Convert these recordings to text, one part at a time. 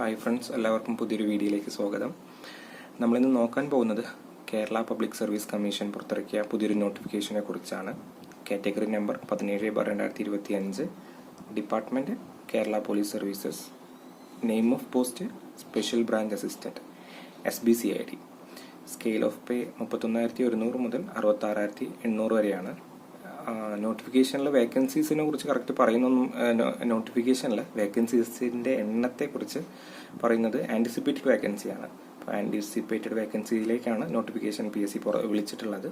Hi friends എല്ലാവർക്കും പുതിയൊരു വീഡിയോയിലേക്ക് സ്വാഗതം. നമ്മളിന്ന് നോക്കാൻ പോകുന്നത് കേരള പബ്ലിക് സർവീസ് കമ്മീഷൻ പുറത്തിറക്കിയ പുതിയൊരു നോട്ടിഫിക്കേഷനെ കുറിച്ചാണ്. കാറ്റഗറി നമ്പർ പതിനേഴ് ബാർ രണ്ടായിരത്തി ഇരുപത്തി അഞ്ച് department Kerala police services name of post special branch assistant S B C I D scale of pay മുപ്പത്തൊന്നായിരത്തി ഒരുന്നൂറ് മുതൽ അറുപത്താറായിരത്തി എണ്ണൂറ് വരെയാണ്. നോട്ടിഫിക്കേഷനിൽ വേക്കൻസീസിനെ കുറിച്ച് കറക്റ്റ് പറയുന്നൊന്നും നോട്ടിഫിക്കേഷനിൽ വേക്കൻസീസിന്റെ എണ്ണത്തെക്കുറിച്ച് പറയുന്നത് ആന്റിസിപ്പേറ്റഡ് വേക്കൻസിയാണ് അപ്പോൾ ആന്റിസിപ്പേറ്റഡ് വേക്കൻസിയിലേക്കാണ് നോട്ടിഫിക്കേഷൻ പി എസ് സി വിളിച്ചിട്ടുള്ളത്.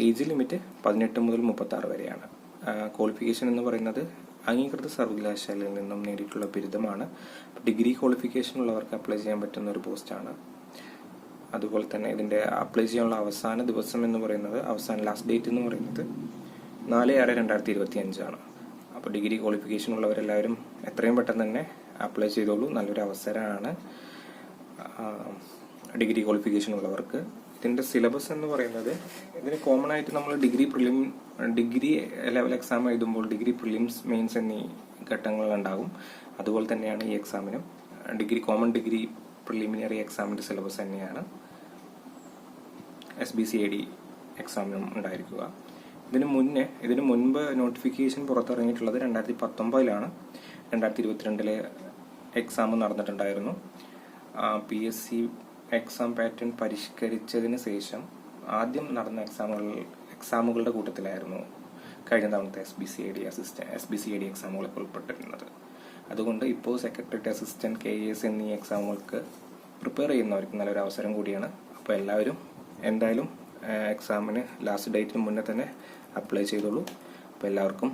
ഏജ് ലിമിറ്റ് പതിനെട്ട് മുതൽ മുപ്പത്താറ് വരെയാണ്. ക്വാളിഫിക്കേഷൻ എന്ന് പറയുന്നത് അംഗീകൃത സർവകലാശാലയിൽ നിന്നും നേടിയിട്ടുള്ള ബിരുദമാണ്. ഡിഗ്രി ക്വാളിഫിക്കേഷൻ ഉള്ളവർക്ക് അപ്ലൈ ചെയ്യാൻ പറ്റുന്ന ഒരു പോസ്റ്റാണ് അതുപോലെ തന്നെ ഇതിന്റെ അപ്ലൈ ചെയ്യാനുള്ള അവസാന ദിവസം എന്ന് പറയുന്നത് അവസാന ലാസ്റ്റ് ഡേറ്റ് എന്ന് പറയുന്നത് നാല് ആറ് രണ്ടായിരത്തി ഇരുപത്തി അഞ്ചാണ് അപ്പോൾ ഡിഗ്രി ക്വാളിഫിക്കേഷൻ ഉള്ളവരെല്ലാവരും എത്രയും പെട്ടെന്ന് തന്നെ അപ്ലൈ ചെയ്തോളൂ. നല്ലൊരു അവസരമാണ് ഡിഗ്രി ക്വാളിഫിക്കേഷൻ ഉള്ളവർക്ക്. ഇതിന്റെ സിലബസ് എന്ന് പറയുന്നത് ഇതിന് കോമൺ ആയിട്ട് നമ്മൾ degree prelim degree level exam എഴുതുമ്പോൾ ഡിഗ്രി പ്രിലിംസ് മെയിൻസ് എന്നീ ഘട്ടങ്ങളുണ്ടാകും അതുപോലെ തന്നെയാണ് ഈ എക്സാമിനും ഡിഗ്രി കോമൺ ഡിഗ്രി പ്രിലിമിനറി എക്സാമിന്റെ സിലബസ് തന്നെയാണ്. S B C I D എക്സാമിനും ഉണ്ടായിരിക്കുക. ഇതിന് മുന്നേ ഇതിന് മുൻപ് നോട്ടിഫിക്കേഷൻ പുറത്തിറങ്ങിയിട്ടുള്ളത് രണ്ടായിരത്തി പത്തൊമ്പതിലാണ് രണ്ടായിരത്തി ഇരുപത്തിരണ്ടിലെ exam നടന്നിട്ടുണ്ടായിരുന്നു P S C exam pattern പരിഷ്കരിച്ചതിന് ശേഷം ആദ്യം നടന്ന എക്സാമുകൾ എക്സാമുകളുടെ കൂട്ടത്തിലായിരുന്നു കഴിഞ്ഞ തവണത്തെ S B C I D assistant S B C I D എക്സാമുകളൊക്കെ ഉൾപ്പെട്ടിരുന്നത്. അതുകൊണ്ട് ഇപ്പോൾ സെക്രട്ടറിയേറ്റ് അസിസ്റ്റന്റ് കെ എസ് എന്നീ എക്സാമുകൾക്ക് പ്രിപ്പയർ ചെയ്യുന്നവർക്ക് നല്ലൊരു അവസരം കൂടിയാണ്. അപ്പോൾ എല്ലാവരും എന്തായാലും എക്സാമിന് ലാസ്റ്റ് ഡേറ്റിന് മുന്നേ തന്നെ അപ്ലൈ ചെയ്തോളൂ. അപ്പോൾ എല്ലാവർക്കും